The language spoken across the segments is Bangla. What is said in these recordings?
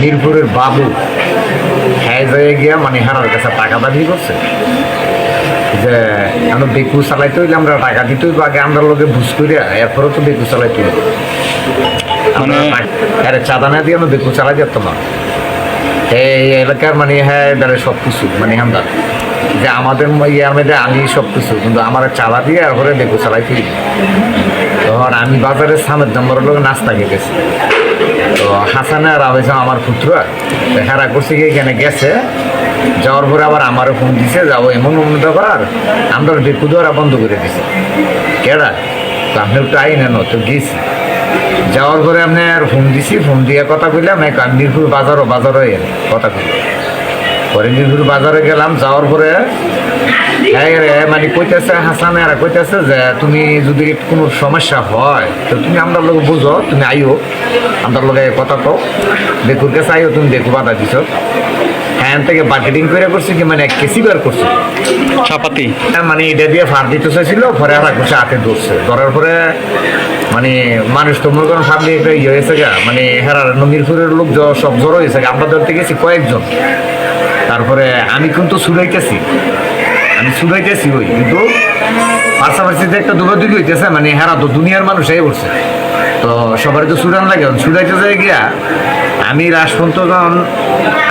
মিরপুরের বাবু। হ্যাঁ জায়গায় গিয়া মানে হারার কাছে টাকা দাবি করছে। যে আমরা বেকু চালাইতে হইলে আমরা টাকা দিতে হইব আগে আমরা লোকে বুঝ করিয়া এরপরেও তো বেকু চালাইতে হইব। মানে আরে চাঁদা না দিয়ে আমরা বেকু চালাই যেত না। এই এলাকার মানে হ্যাঁ এবারে সব কিছু মানে আমরা। যে আমাদের ইয়ার মধ্যে আমি সব কিছু কিন্তু আমার চালা দিয়ে এরপরে বেকু চালাইতে তখন আমি বাজারে সামের নম্বরের লোক নাস্তা খেয়েছি তো হাসানে আর আমার পুত্র দেখারা করছে কি এখানে গেছে, যাওয়ার পরে আবার আমারও ফোন দিছে, যাব এমন অন্য ব্যাপার আমরা বেকু দেওয়ারা বন্ধ করে দিছে। কেডা? তো আপনি একটু আইন এনো তো গেছি। যাওয়ার পরে আপনি আর ফোন দিছি ফোন দিয়ে কথা কইলাম, এক মিরপুর বাজারও বাজারও কথা কইলাম। পরে মিরপুর বাজারে গেলাম, যাওয়ার পরে মানে কইতেছে হাসান এরা কইতেছে যে তুমি যদি কোনো সমস্যা হয় তো তুমি আমরা লোক বুঝো তুমি আইও। আমরা লোকে কথা কও। বেকুর কাছে আইও তুমি দেখো বাধা দিছ। হ্যাঁ থেকে মার্কেটিং করে করছি কি মানে কেসি বার করছি। চাপাতি। হ্যাঁ, মানে এটা দিয়ে ফার দিতে চাইছিল পরে আর করছে হাতে ধরছে। ধরার পরে মানে মানুষ তো মনে করেন ফার্লি একটা ইয়ে হয়েছে গা মানে হেরার নমিরপুরের লোক সব জড়ো হয়েছে আমরা ধরতে গেছি কয়েকজন। তারপরে আমি কিন্তু ছুড়াইতেছি। আমি ছুড়াইতেছি ওই কিন্তু পাশাপাশি যে একটা দৌড়াদৌড়ি হইতেছে মানে হেরা তো দুনিয়ার মানুষ এই করছে তো সবার তো ছুড়ান লাগে ছুড়াইতে যায় গিয়া আমি রাজপন্ত যখন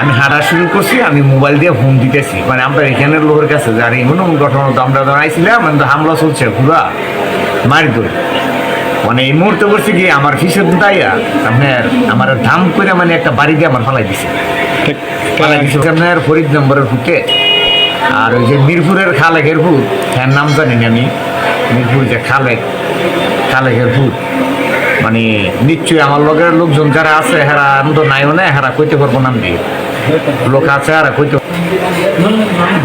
আমি হাঁটা শুরু করছি আমি মোবাইল দিয়ে ফোন দিতেছি। মানে আমরা এখানের লোকের কাছে যে আর এমন ঘটনা তো আমরা যখন আইছিলাম মানে তো হামলা চলছে ঘুরা মারি ধরে মানে এই মুহূর্তে করছি কি আমার ফিসের দাইয়া আপনার আমার ধাম করে মানে একটা বাড়ি দিয়ে আমার ফালাই দিছে। ফালাই দিছে আপনার ফরিদ নম্বরের ফুটে আর ওই যে মিরপুরের খালেকের ফুট হ্যাঁ নাম জানি না আমি মিরপুর যে খালেক খালেকের ফুট মানে নিশ্চয়ই আমার লগের লোকজন যারা আছে হেরা আমি তো নাইও না হেরা কইতে পারব নাম দিয়ে লোক আছে আর কইতে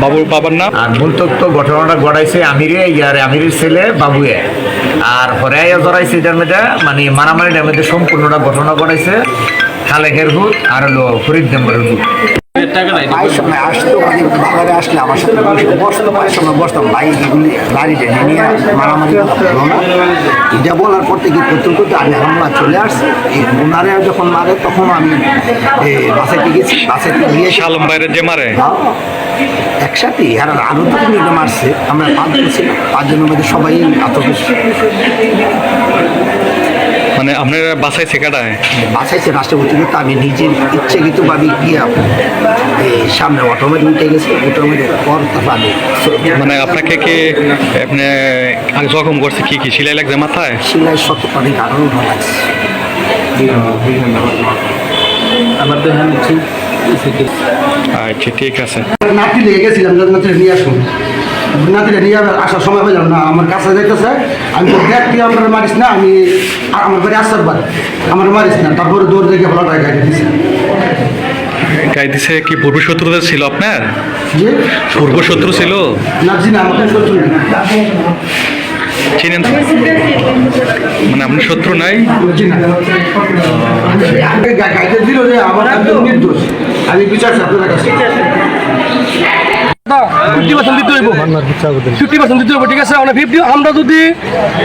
বাবুর বাবার নাম? আর মূল তত্ত্ব ঘটনাটা ঘটাইছে আমিরে ইয়ার আমিরের ছেলে বাবুয়ে। আর আইয়া জড়াইছে এটার মধ্যে মানে মারামারিটার মধ্যে সম্পূর্ণটা ঘটনা ঘটাইছে। খালেকের ভূত আর হলো ফরিদ নম্বরের ভূত। আসতো বাজারে আসলে আমার সাথে বসতো বসতাম ভাই এগুলি গাড়িতে নিয়ে মারামারি করল না এটা বলার পর থেকে করতে করতে আমি হামলা চলে আসছি। এই ওনারে যখন মারে তখন আমি বাসাইতে গেছি। বাসাইতে গিয়ে শালম বাইরে যে মারে? একসাথে। আর আরও তো মিলে মারছে। আমরা পাঁচজন ছিলাম। পাঁচজনের মধ্যে সবাই আতঙ্ক মানে আপনার বাসায় শেখাটায় বাসাইছে রাষ্ট্রপতি কিন্তু আমি নিজের ইচ্ছাকৃতভাবে গিয়ে সামনে অটোমেটিক উঠে গেছি। অটোমেটিক পর তারপর আমি মানে আপনাকে কি আপনি আগে জখম করছে কি কি? সিলাই লাগছে মাথায়? সিলাই শত অনেক আরও লাগছে। আমার তো হ্যাঁ আচ্ছা ঠিক আছে। নাতি লেগে গেছিলাম নিয়ে আসুন। নাতিটা নিয়ে আসার সময় পেলাম না আমার কাছে যেতেছে আমি দেখ তুই আমার মারিস না আমি আমার বাড়ি আসার বার আমার মারিস না। তারপরে দৌড় দেখে গাড়ি দিছে। গাই দিছে কি পূর্ব শত্রুতা ছিল আপনার? পূর্ব শত্রু ছিল? না জি না আমাকে শত্রু চিনেন মানে আপনার শত্রু নাই? গাইতে দিল যে আমার আমি বিচার আপনার কাছে। ফিফটি পার্সেন্ট দিতে হইব ফিফটি পার্সেন্ট দিতে হইব ঠিক আছে মানে ফিফটি আমরা যদি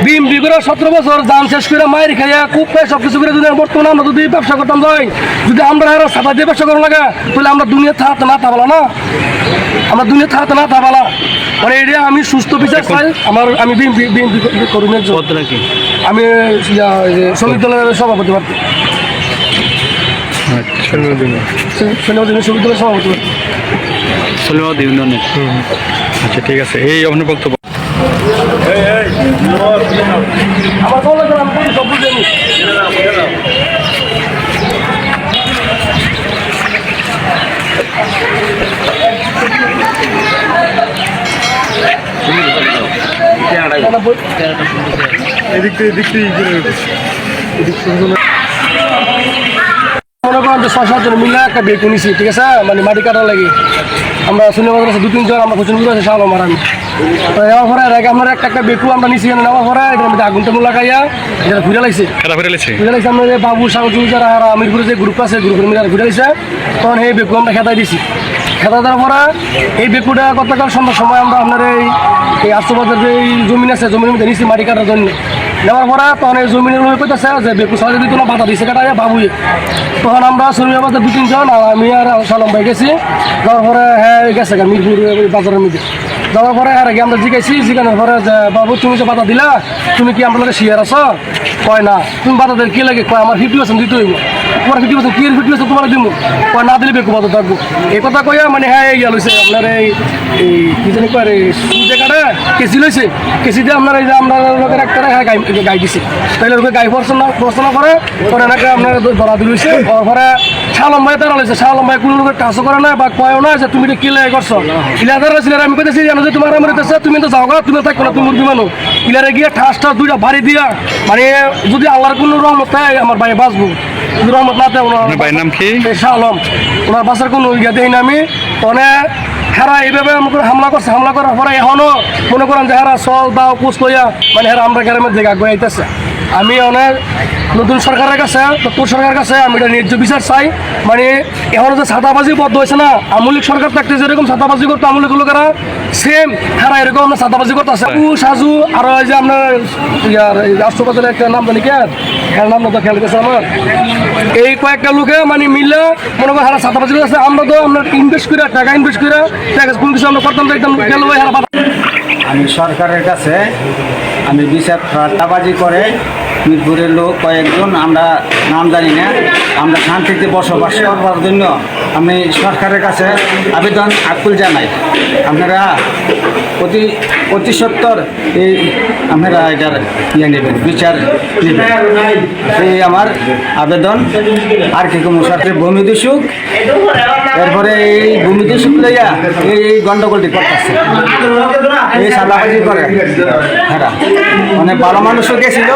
বিম বি করে সতেরো বছর দাম শেষ করে মায়ের খাইয়া খুব পাই সব কিছু করে যদি বর্তমানে আমরা যদি ব্যবসা করতাম যাই যদি আমরা এরা সাদা দিয়ে ব্যবসা করা লাগে তাহলে আমরা দুনিয়া থাকতে না থাকলা না আমরা দুনিয়া থাকতে না থাকলা মানে এটা আমি সুস্থ বিচার চাই আমার আমি বিম বিম করুন আমি ইয়া, শ্রমিক দলের সভাপতি শ্রমিক শ্রমিক সভাপতি। সলিমাবাদ ইউনিয়নের আচ্ছা ঠিক আছে। এই আপনার বক্তব্য মনে করেন যে ছয় সাতজন মিলে একটা বেগ ঠিক আছে? মানে মাটি কাটার লাগে। আমরা আমাদের কাছে দু তিনজন আমরা কোচিং করে শাল আমার আমি নেওয়ার পরে আগে আমরা একটা একটা বেকু আমরা নিছি নেওয়ার পরে এটার মধ্যে আগুন টাগুন লাগাইয়া এটা ঘুরে লাগছে ঘুরে লাগছে আমরা যে বাবু সাউজু যারা আর আমিরপুরে যে গ্রুপ আছে গ্রুপের মিলে ঘুরে লাগছে তখন এই বেকু আমরা খেতাই দিছি। খেতা দেওয়ার পরে এই বেকুটা গতকাল সন্ধ্যার সময় আমরা আপনার এই এই আষ্টবাজার যে জমিন আছে জমির মধ্যে নিছি মাটি কাটার জন্য। নেওয়ার পরে তখন এই জমিনের লোক কইতেছে যে বেকু সালে যদি কোনো বাধা দিছে কাটা বাবুই। তখন আমরা শর্মিয়া বাজার দু তিনজন আর আমি আর সালম ভাই গেছি। যাওয়ার পরে হ্যাঁ গেছে মিরপুর বাজারের মধ্যে। যাওয়ার পরে আর কি আমরা জিজ্ঞাসি জিজ্ঞানোর পরে যে, বাবু, তুমি যে বাধা দিলা, তুমি কি আমাদের শিয়ার আছো? কয়, না। তুমি বাধা দিলে কি লাগে? কয়, আমার ফিফটি পার্সেন্ট দিতে হইব। তোমার ফিফটি পার্সেন্ট কি ফিফটি পার্সেন্ট তোমার দিব না দিলে বেকু বাধা থাকব এই কথা কইয়া মানে হ্যাঁ এই লইছে আপনার এই কি জানি কয় রে সূর্যে কেসি লইছে কেসি দিয়ে আপনার এই আমরা লোকের একটা হ্যাঁ গাই গাই দিছে। তাইলে ওকে গাই পড়াশোনা পড়াশোনা করে পরে নাকি আপনার ধরা দিলছে পরে শালম ভাই তারা লইছে শালম ভাই কোনো লোকের কাজও করে না বা কয়ও না যে তুমি এটা কি লাগে করছ ইলাদার ছিল আমি কইতেছি জানো যে তোমার আমার তুমি তো যাও তুমি থাকো না তুমি মানুষ ইলারে গিয়ে ঠাস ঠাস দুইটা বাড়ি দিয়া। মানে যদি আল্লাহর কোনো রহমত থাকে আমার ভাই বাঁচবো। যদি রহমত না থাকে আপনার ওনার ভাইয়ের নাম কি? এই আলম। ওনার বাসার কোনো ইয়া দেই না আমি। হেরা এইভাবে আমাকে হামলা করছে। হামলা করার পরে এখনও মনে করেন যে হারা চল দাও কুচ লইয়া মানে হেরা আমরা গ্রামের দিকে আগে আইতেছে আমি অনেক নতুন সরকারের কাছে, নতুন সরকারের কাছে আমি এটা ন্যায্য বিচার চাই। মানে এখন যে ছাতাবাজি বদ্ধ হয়েছে না, আমলিক সরকার থাকতে যেরকম ছাতাবাজি করতো আমলিক লোকেরা সেম হেরা এরকম আমরা ছাতাবাজি করতেছে সাজু আর ওই যে আপনার রাষ্ট্রপতির একটা নাম জানি কে হ্যাঁ নাম তো খেয়াল গেছে আমার। এই কয়েকটা লোকে মানে মিললে মনে করেন হারা ছাত্রবাজি আছে আমরা তো আমরা ইনভেস্ট করে টাকা ইনভেস্ট করে টাকা কোন কিছু আমরা করতাম একদম হারা আমি সরকারের কাছে আমি বিশাল ঠাট্টাবাজি করে মিরপুরের লোক কয়েকজন, আমরা নাম জানি না, আমরা শান্তিতে বসবাস করবার জন্য আমি সরকারের কাছে আবেদন আকুল জানাই। আপনারা অতি অতি সত্তর এই আপনারা এটার ইয়ে নেবেন, বিচার এই আমার আবেদন। আর কি সরকারের ভূমি দূষক? এরপরে এই ভূমি দূষক লইয়া এই গন্ডগোলটি করতেছে। এই সাদাবাজি করে। হ্যাঁ। মানে ভালো মানুষও গেছিল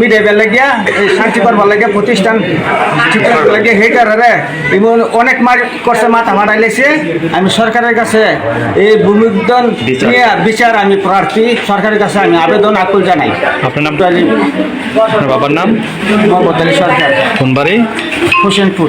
মিডিয়া বেল লাগিয়া, এই শান্তি করবার লাগে প্রতিষ্ঠান ঠিক লাগে সেই কারণে এমন অনেক মার করছে মাথা মারাই লেছে আমি সরকারের কাছে এই ভূমিদন নিয়ে বিচার আমি প্রার্থী। সরকারের কাছে আমি আবেদন আকুল জানাই। আপনার নাম আপনার বাবার নাম? মোহাম্মদ আলী সরকার। কোন বাড়ি? Hossainpur.